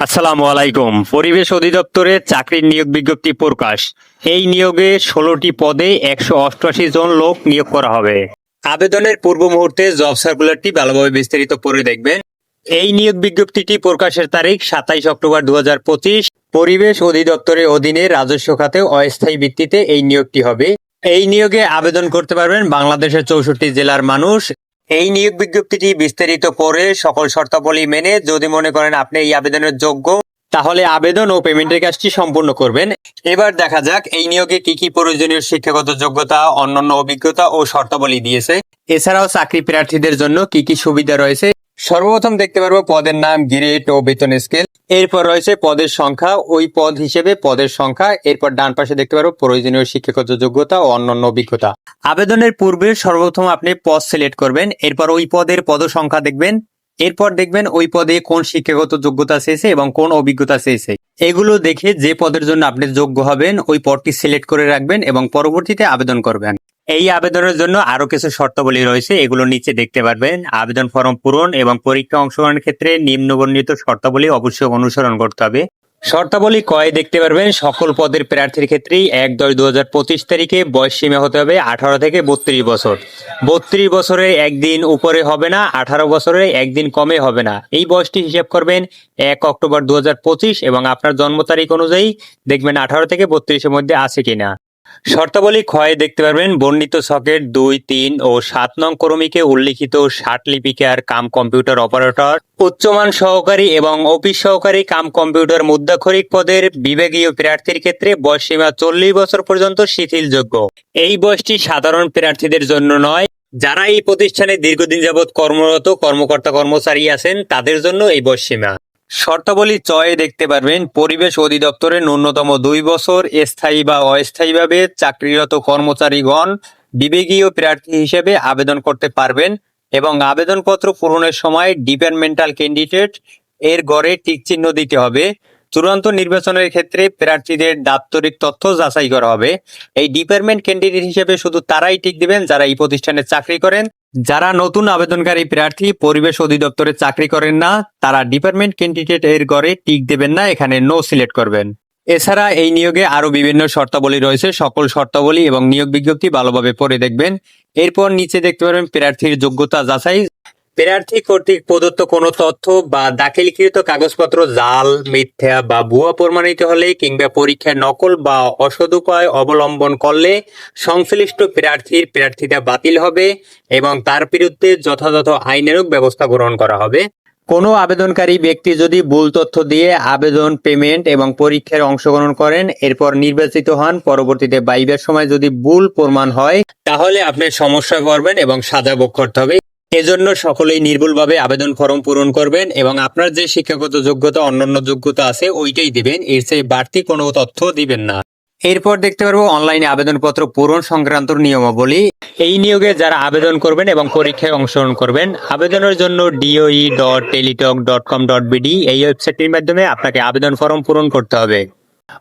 আসসালামু আলাইকুম। পরিবেশ অধিদপ্তরে চাকরির নিয়োগ বিজ্ঞপ্তি প্রকাশ। এই নিয়োগে ষোলোটি পদে একশো অষ্টআশি জন লোক নিয়োগ করা হবে। আবেদনের পূর্ব মুহূর্তে জব সার্কুলারটি ভালোভাবে বিস্তারিত পড়ে দেখবেন। এই নিয়োগ বিজ্ঞপ্তিটি প্রকাশের তারিখ সাতাইশ অক্টোবর দু হাজার পঁচিশ। পরিবেশ অধিদপ্তরের অধীনে রাজস্ব খাতে অস্থায়ী ভিত্তিতে এই নিয়োগটি হবে। এই নিয়োগে আবেদন করতে পারবেন বাংলাদেশের চৌষট্টি জেলার মানুষ। এই নিয়োগ বিজ্ঞপ্তিটি বিস্তারিত পড়ে সকল শর্তাবলী মেনে যদি মনে করেন আপনি এই আবেদনের যোগ্য, তাহলে আবেদন ও পেমেন্টের কাজটি সম্পূর্ণ করবেন। এবার দেখা যাক এই নিয়োগে কি কি প্রয়োজনীয় শিক্ষাগত যোগ্যতা, অন্যান্য অভিজ্ঞতা ও শর্তাবলী দিয়েছে। এছাড়াও চাকরি প্রার্থীদের জন্য কি কি সুবিধা রয়েছে সর্বপ্রথম দেখতে পারব পদের নাম, গ্রেড ও বেতন স্কেল। এরপর রয়েছে পদের সংখ্যা, ওই পদ হিসেবে পদের সংখ্যা, এরপর ডান পাশে দেখতে পারব প্রয়োজনীয় শিক্ষাগত যোগ্যতা ও অন্যান্য অভিজ্ঞতা। আবেদনের পূর্বে সর্বপ্রথম আপনি পদ সিলেক্ট করবেন, এরপর ওই পদের পদ সংখ্যা দেখবেন, এরপর দেখবেন ওই পদে কোন শিক্ষাগত যোগ্যতা চেয়েছে এবং কোন অভিজ্ঞতা চেয়েছে। এগুলো দেখে যে পদের জন্য আপনি যোগ্য হবেন, ওই পদটি সিলেক্ট করে রাখবেন এবং পরবর্তীতে আবেদন করবেন। এই আবেদনের জন্য আরও কিছু শর্তাবলী রয়েছে, এগুলো নিচে দেখতে পারবেন। আবেদন ফর্ম পূরণ এবং পরীক্ষা অংশগ্রহণের ক্ষেত্রে নিম্নবর্ণিত শর্তাবলী অবশ্যই অনুসরণ করতে হবে। শর্তাবলী কয়ে দেখতে পারবেন, সকল পদের প্রার্থীর ক্ষেত্রেই এক দশ দু হাজার পঁচিশ তারিখে বয়স সীমা হতে হবে আঠারো থেকে বত্রিশ বছর। বত্রিশ বছরে একদিন উপরে হবে না, আঠারো বছরে একদিন কমে হবে না। এই বয়সটি হিসাব করবেন এক অক্টোবর দু এবং আপনার জন্ম তারিখ অনুযায়ী দেখবেন আঠারো থেকে বত্রিশের মধ্যে আছে কিনা। শর্তাবলী ক্ষয়ে দেখতে পারবেন বর্ণিত সকেট দুই, তিন ও সাত নং ক্রমিকে উল্লিখিত ষাট লিপিকার কাম কম্পিউটার অপারেটর। উচ্চমান সহকারী এবং অফিস সহকারী কাম কম্পিউটার মুদ্রাক্ষরিক পদের বিভাগীয় প্রার্থীর ক্ষেত্রে বয়সসীমা চল্লিশ বছর পর্যন্ত শিথিলযোগ্য। এই বয়সটি সাধারণ প্রার্থীদের জন্য নয়। যারা এই প্রতিষ্ঠানে দীর্ঘদিন যাবৎ কর্মরত কর্মকর্তা কর্মচারী আছেন, তাদের জন্য এই বয়সসীমা। শর্তাবলী চয়ে দেখতে পারবেন পরিবেশ অধিদপ্তরের ন্যূনতম দুই বছর স্থায়ী বা অস্থায়ীভাবে চাকরিরত কর্মচারীগণ বিবেকীয় প্রার্থী হিসেবে আবেদন করতে পারবেন এবং আবেদনপত্র পূরণের সময় ডিপার্টমেন্টাল ক্যান্ডিডেট এর গড়ে টিকচিহ্ন দিতে হবে। চূড়ান্ত নির্বাচনের ক্ষেত্রে প্রার্থীদের দাপ্তরিক তথ্য যাচাই করা হবে। এই ডিপার্টমেন্ট ক্যান্ডিডেট হিসেবে শুধু তারাই টিক দিবেন যারা এই প্রতিষ্ঠানে চাকরি করেন। যারা নতুন আবেদনকারী প্রার্থী, পরিবেশ অধিদপ্তরে চাকরি করেন না, তারা ডিপার্টমেন্ট ক্যান্ডিডেট এর গড়ে টিক দেবেন না, এখানে নো সিলেক্ট করবেন। এছাড়া এই নিয়োগে আরও বিভিন্ন শর্তাবলী রয়েছে। সকল শর্তাবলী এবং নিয়োগ বিজ্ঞপ্তি ভালোভাবে পড়ে দেখবেন। এরপর নিচে দেখতে পারবেন প্রার্থীর যোগ্যতা যাচাই। প্রার্থী কর্তৃক প্রদত্ত কোনো তথ্য বা দাখিলকৃত কাগজপত্র, জাল, মিথ্যা বা ভুয়া প্রমাণিত হলে কিংবা পরীক্ষার নকল বা অসদুপায় অবলম্বন করলে সংশ্লিষ্ট প্রার্থীর প্রার্থিতা বাতিল হবে এবং তার বিরুদ্ধে যথাযথ আইনানুগ ব্যবস্থা গ্রহণ করা হবে। কোনো আবেদনকারী ব্যক্তি যদি ভুল তথ্য দিয়ে আবেদন, পেমেন্ট এবং পরীক্ষায় অংশগ্রহণ করেন, এরপর নির্বাচিত হন, পরবর্তীতে বাইবের সময় যদি ভুল প্রমাণ হয়, তাহলে আপনি সমস্যা করবেন এবং সাজা ভোগ করতে হবে। এজন্য সকলেই নির্ভুলভাবে আবেদন ফর্ম পূরণ করবেন এবং আপনার যে শিক্ষাগত যোগ্যতা, অন্যান্য যোগ্যতা আছে, ওইটাই দিবেন। এর চেয়ে বাড়তি কোনো তথ্য দিবেন না। এরপর দেখতে পারব অনলাইনে আবেদনপত্র পূরণ সংক্রান্ত নিয়মাবলী। এই নিয়োগে যারা আবেদন করবেন এবং পরীক্ষায় অংশগ্রহণ করবেন, আবেদনের জন্য DOE dot Teletalk dot com dot BD এই ওয়েবসাইটটির মাধ্যমে আপনাকে আবেদন ফর্ম পূরণ করতে হবে।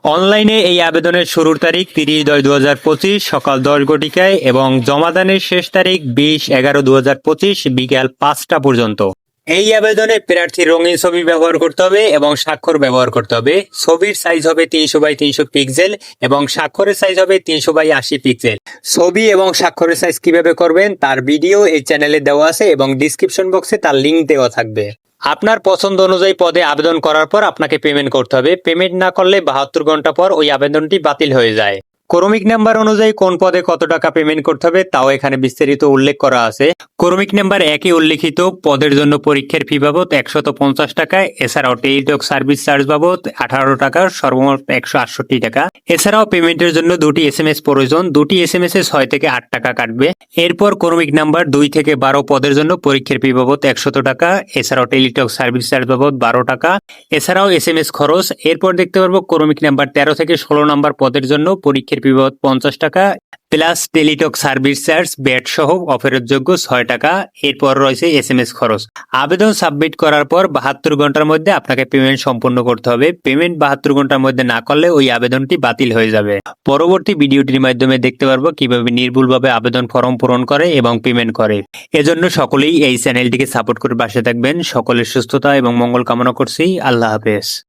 অনলাইনে এই আবেদনের শুরুর তারিখ তিরিশ দশ দু হাজার পঁচিশ, সকাল দশ ঘটিকায় এবং জমাদানের শেষ তারিখ বিশ এগারো দু হাজার পঁচিশ, বিকাল পাঁচটা পর্যন্ত। এই আবেদনে প্রার্থীর রঙিন ছবি ব্যবহার করতে হবে এবং স্বাক্ষর ব্যবহার করতে হবে। ছবির সাইজ হবে তিনশো বাই তিনশো পিক্সেল এবং স্বাক্ষরের সাইজ হবে তিনশো বাই আশি পিক্সেল ছবি এবং স্বাক্ষরের সাইজ কীভাবে করবেন তার ভিডিও এই চ্যানেলে দেওয়া আছে এবং ডিসক্রিপশন বক্সে তার লিঙ্ক দেওয়া থাকবে। আপনার পছন্দ অনুযায়ী পদে আবেদন করার পর আপনাকে পেমেন্ট করতে হবে। পেমেন্ট না করলে বাহাত্তর ঘণ্টা পর ওই আবেদনটি বাতিল হয়ে যায়। ক্রমিক নাম্বার অনুযায়ী কোন পদে কত টাকা পেমেন্ট করতে হবে তাও এখানে বিস্তারিত উল্লেখ করা আছে। ক্রমিক নাম্বার একই উল্লেখিত, পদের জন্য পরীক্ষার ফি বাবদ একশত পঞ্চাশ টাকা, এছাড়াও টেলিটক সার্ভিস চার্জ বাবদ আঠারো টাকা, সর্বমোট একশো আটষট্টি টাকা। এছাড়াও পেমেন্টের জন্য দুটি এস এম এস প্রয়োজন, দুটি এস এম এস এ ছয় থেকে আট টাকা কাটবে। এরপর ক্রমিক নাম্বার দুই থেকে বারো পদের জন্য পরীক্ষার ফি বাবদ একশত টাকা, এছাড়াও টেলিটক সার্ভিস চার্জ বাবদ বারো টাকা। এছাড়াও এস এম এস খরচ, এরপর দেখতে পারব ক্রমিক নাম্বার তেরো থেকে ষোলো নাম্বার পদের জন্য পরীক্ষার ফি বাবদ পঞ্চাশ টাকা, plus Teletalk service charge, VAT সহ অফেরতযোগ্য ছয় টাকা। এরপর রয়েছে এস এম এস খরচ। আবেদন সাবমিট করার পর বাহাত্তর ঘণ্টার মধ্যে আপনাকে পেমেন্ট সম্পূর্ণ করতে হবে। পেমেন্ট বাহাত্তর ঘণ্টার মধ্যে না করলে ওই আবেদনটি বাতিল হয়ে যাবে। পরবর্তী ভিডিওটির মাধ্যমে দেখতে পারব কীভাবে নির্ভুলভাবে আবেদন ফর্ম পূরণ করে এবং পেমেন্ট করে। এজন্য সকলেই এই চ্যানেলটিকে সাপোর্ট করে পাশে থাকবেন। সকলের সুস্থতা এবং মঙ্গল কামনা করছি। আল্লাহ হাফেজ।